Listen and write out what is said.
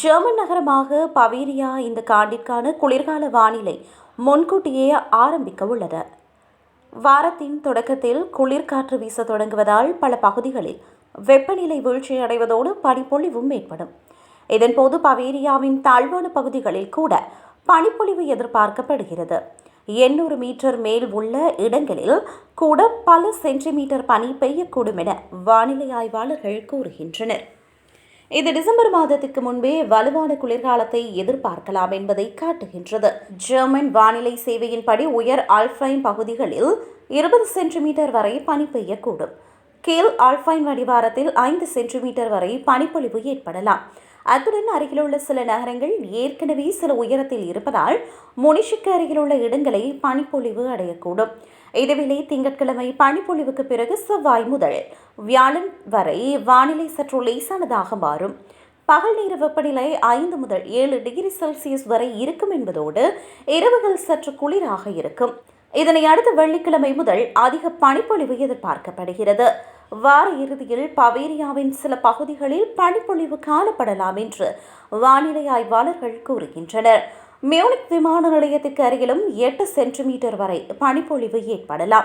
German நகரமாக பவேரியா இந்த காண்டிற்கான குளிர்கால வானிலை முன்கூட்டியே ஆரம்பிக்க உள்ளது. வாரத்தின் தொடக்கத்தில் குளிர்காற்று வீச தொடங்குவதால் பல பகுதிகளில் வெப்பநிலை வீழ்ச்சியடைவதோடு பனிப்பொழிவும் ஏற்படும். இதன்போது பவேரியாவின் தாழ்வான பகுதிகளில் கூட பனிப்பொழிவு எதிர்பார்க்கப்படுகிறது. எண்ணூறு மீட்டர் மேல் உள்ள இடங்களில் கூட பல சென்டிமீட்டர் பனி பெய்யக்கூடும் என வானிலை ஆய்வாளர்கள் கூறுகின்றனர். இது டிசம்பர் மாதத்துக்கு முன்பே வலுவான குளிர்காலத்தை எதிர்பார்க்கலாம் என்பதை காட்டுகின்றது. ஜெர்மன் வானிலை சேவையின்படி உயர் ஆல்ஃபைன் பகுதிகளில் இருபது சென்டிமீட்டர் வரை பனி பெய்யக்கூடும். கீழ் ஆல்ஃபைன் வடிவாரத்தில் ஐந்து சென்டிமீட்டர் வரை பனிப்பொழிவு ஏற்படலாம். அத்துடன் அருகிலுள்ள சில நகரங்கள் ஏற்கனவே சில உயரத்தில் இருப்பதால் முனிஷுக்கு அருகிலுள்ள இடங்களை பனிப்பொழிவு அடையக்கூடும். இதுவேளை திங்கட்கிழமை பனிப்பொழிவுக்கு பிறகு செவ்வாய் முதல் வியாழன் வரை வானிலை சற்று லேசானதாக மாறும். பகல் நேர வெப்பநிலை ஐந்து முதல் ஏழு டிகிரி செல்சியஸ் வரை இருக்கும் என்பதோடு இரவுகள் சற்று குளிராக இருக்கும். இதனை அடுத்து வெள்ளிக்கிழமை முதல் அதிக பனிப்பொழிவு எதிர்பார்க்கப்படுகிறது. வார இறுதியில் பவேரியாவின் சில பகுதிகளில் பனிப்பொழிவு காணப்படலாம் என்று வானிலை ஆய்வாளர்கள் கூறுகின்றனர். மியூனிக் விமான நிலையத்துக்கு அருகிலும் எட்டு சென்டிமீட்டர் வரை பனிப்பொழிவு ஏற்படலாம்.